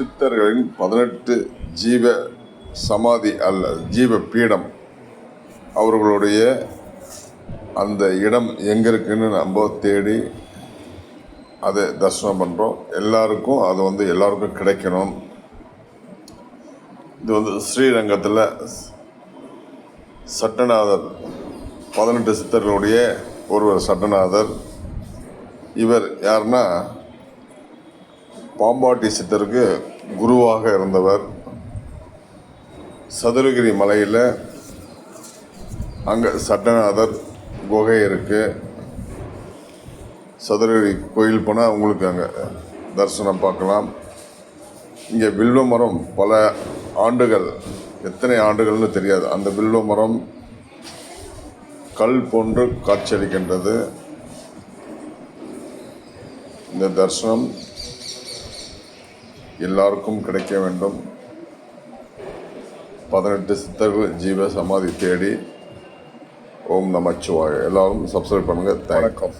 சித்தர்களின் பதினெட்டு ஜீவ சமாதி அல்ல ஜீவ பீடம். அவர்களுடைய அந்த இடம் எங்கே இருக்குன்னு நம்ம தேடி அதை தரிசனம் பண்ணுறோம் எல்லாருக்கும் அது வந்து எல்லாருக்கும் கிடைக்கணும். இது வந்து ஸ்ரீரங்கத்தில் சட்டநாதர் பதினெட்டு சித்தர்களுடைய ஒருவர் சட்டநாதர். இவர் யாருன்னா பாம்பாட்டி சித்தருக்கு குருவாக இருந்தவர். சதுரகிரி மலையில் அங்கே சட்டநாதர் குகை இருக்குது சதுரகிரி கோயில் போனால் உங்களுக்கு அங்கே தரிசனம் பார்க்கலாம். இங்கே வில்வ மரம் பல ஆண்டுகள் எத்தனை ஆண்டுகள்னு தெரியாது. அந்த வில்வ மரம் கல் போன்று காட்சியளிக்கின்றது. இந்த தரிசனம் எல்லாருக்கும் கிடைக்க வேண்டும். பதினெட்டு சித்தர்கள் ஜீவ சமாதி தேடி ஓம் நமச்சிவாய. எல்லாரும் சப்ஸ்கிரைப் பண்ணுங்கள் தேங்க்யூ